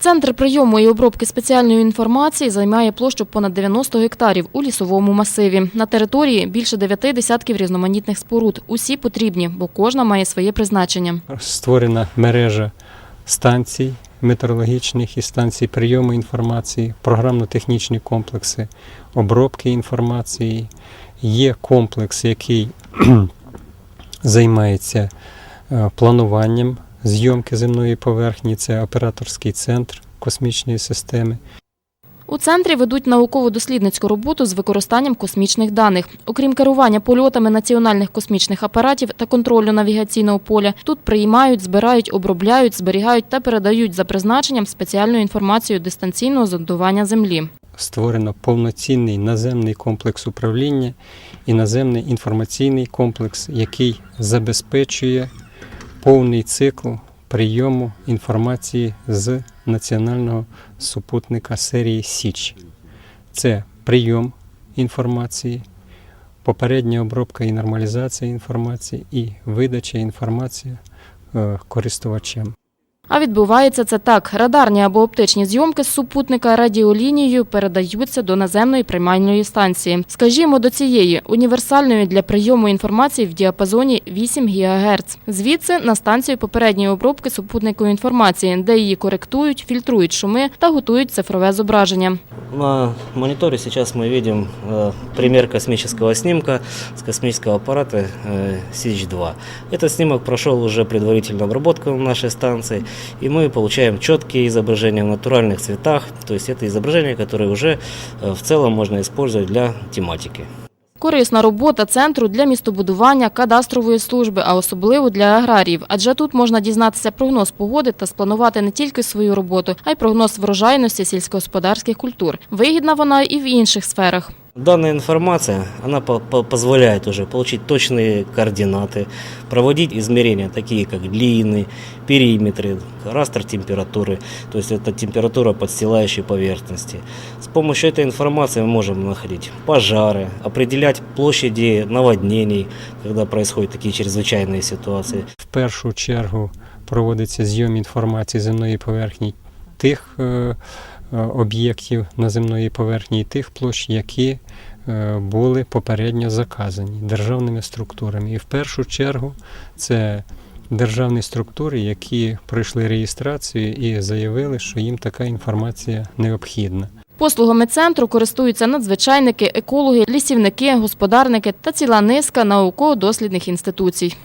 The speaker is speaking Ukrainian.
Центр прийому і обробки спеціальної інформації займає площу понад 90 гектарів у лісовому масиві. На території більше дев'яти десятків різноманітних споруд. Усі потрібні, бо кожна має своє призначення. створена мережа станцій метеорологічних і станцій прийому інформації, програмно-технічні комплекси, обробки інформації. Є комплекс, який займається е, плануванням зйомки земної поверхні, це операторський центр космічної системи. У центрі ведуть науково-дослідницьку роботу з використанням космічних даних. Окрім керування польотами національних космічних апаратів та контролю навігаційного поля, тут приймають, збирають, обробляють, зберігають та передають за призначенням спеціальну інформацію дистанційного зондування Землі. Створено повноцінний наземний комплекс управління і наземний інформаційний комплекс, який забезпечує повний цикл прийому інформації з національного супутника серії Січ. Це прийом інформації, попередня обробка і нормалізація інформації і видача інформації користувачем. користувачам. А відбувається це так: радарні або оптичні зйомки з супутника радіолінією передаються до наземної приймальної станції. Скажімо, до цієї універсальної для прийому інформації в діапазоні 8 ГГц. Звідси на станцію попередньої обробки супутникової інформації, де її коректують, фільтрують шуми та готують цифрове зображення. На мониторе сейчас мы видим э, пример космического снимка с космического аппарата э, Сич-2. Этот снимок прошел уже предварительную обработку на нашей станции, и мы получаем четкие изображения в натуральных цветах, то есть это изображения, которые уже э, в целом можно использовать для тематики. Корисна робота центру для містобудування, кадастрової служби, а особливо для аграріїв. Адже тут можна дізнатися прогноз погоди та спланувати не тільки свою роботу, а й прогноз врожайності сільськогосподарських культур. Вигідна вона і в інших сферах. Данная информация, она по- по- позволяет уже получить точные координаты, проводить измерения, такие как длины, периметры, растр температуры, то есть это температура подстилающей поверхности. С помощью этой информации мы можем находить пожары, определять площади наводнений, когда происходят такие чрезвычайные ситуации. В першу чергу проводиться зйом інформації земної поверхні тих е, е, об'єктів на земної поверхні і тих площ, які е, були попередньо заказані державними структурами. І в першу чергу це державні структури, які пройшли реєстрацію і заявили, що їм така інформація необхідна. Послугами центру користуються надзвичайники, екологи, лісівники, господарники та ціла низка науково-дослідних інституцій.